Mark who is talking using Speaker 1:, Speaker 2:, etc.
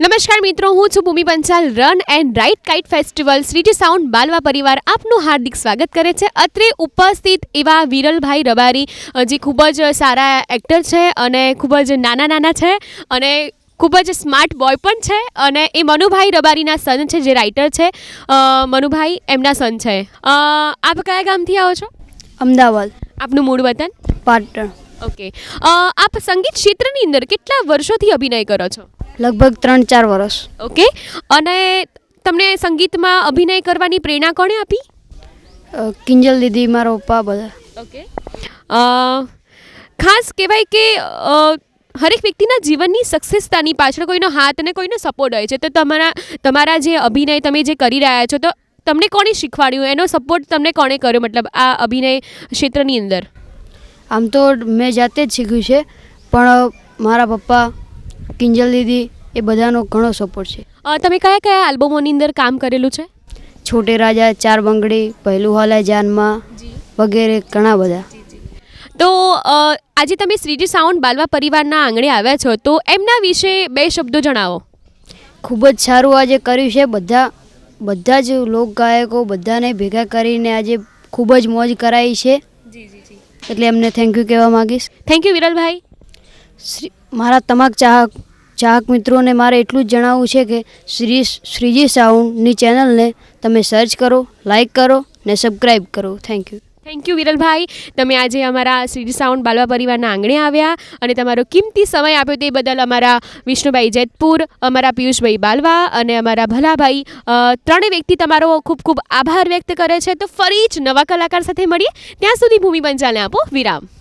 Speaker 1: નમસ્કાર મિત્રો હું છું Bhumi Panchal. Run and right kite festival Shriji sound Balva પરિવાર આપનું હાર્દિક સ્વાગત કરે છે. અત્રે ઉપસ્થિત એવા વિરલભાઈ રબારી જે ખૂબ જ સારા એક્ટર છે અને ખૂબ જ નાના નાના છે અને ખૂબ જ સ્માર્ટ બોય પણ છે અને એ મનુભાઈ રબારીના સન છે જે રાઇટર છે. મનુભાઈ એમના સન છે. આપ કયા ગામથી આવો છો?
Speaker 2: અમદાવાદ.
Speaker 1: આપનું મૂળ વતન?
Speaker 2: પાટણ.
Speaker 1: ઓકે. આપ સંગીત ક્ષેત્રની અંદર કેટલા વર્ષોથી અભિનય કરો છો?
Speaker 2: લગભગ ત્રણ ચાર વર્ષ
Speaker 1: ઓકે? અને તમને સંગીતમાં અભિનય કરવાની પ્રેરણા કોણે આપી?
Speaker 2: કિંજલ દીદી મારા પપ્પા બધા.
Speaker 1: ઓકે. ખાસ કહેવાય કે હરેક વ્યક્તિના જીવનની સક્સેસતાની પાછળ કોઈનો હાથ અને કોઈનો સપોર્ટ હોય છે. તો તમારા તમારા જે અભિનય તમે જે કરી રહ્યા છો તો તમને કોણે શીખવાડ્યું? એનો સપોર્ટ તમને કોણે કર્યો મતલબ આ અભિનય ક્ષેત્રની અંદર?
Speaker 2: આમ તો મેં જાતે જ શીખ્યું છે પણ મારા પપ્પા કિંજલ દીદી એ બધાનો ઘણો સપોર્ટ છે.
Speaker 1: તમે કયા કયા આલ્બમોની અંદર કામ કરેલું છે?
Speaker 2: છોટે રાજા ચાર બંગડી પહેલું હલાય જાનમાં વગેરે ઘણા બધા.
Speaker 1: તો આજે તમે શ્રીજી સાઉન્ડ બાલવા પરિવારના આંગણે આવ્યા છો તો એમના વિશે બે શબ્દો જણાવો.
Speaker 2: ખૂબ જ સારું આજે કર્યું છે. બધા બધા જ લોક ગાયકો બધાને ભેગા કરીને આજે ખૂબ જ મોજ કરાઈ છે. એટલે એમને થેન્ક યુ કહેવા માગીશ.
Speaker 1: Thank you વિરલભાઈ.
Speaker 2: શ્રી મારા તમામ ચાહક ચાહક મિત્રોને મારે એટલું જ જણાવવું છે કે શ્રી શ્રીજી સાઉન્ડની ચેનલને તમે સર્ચ કરો લાઇક કરો ને સબસ્ક્રાઈબ કરો. થેન્ક યુ
Speaker 1: થેન્ક યુ વિરલભાઈ. તમે આજે અમારા શ્રીજી સાઉન્ડ બાલવા પરિવારના આંગણે આવ્યા અને તમારો કિંમતી સમય આપ્યો તે બદલ અમારા વિષ્ણુભાઈ જેતપુર, અમારા પિયુષભાઈ બાલવા અને અમારા ભલાભાઈ ત્રણેય વ્યક્તિ તમારો ખૂબ ખૂબ આભાર વ્યક્ત કરે છે. તો ફરી જ નવા કલાકાર સાથે મળીએ. ત્યાં સુધી ભૂમિ પંચાલને આપો વિરામ.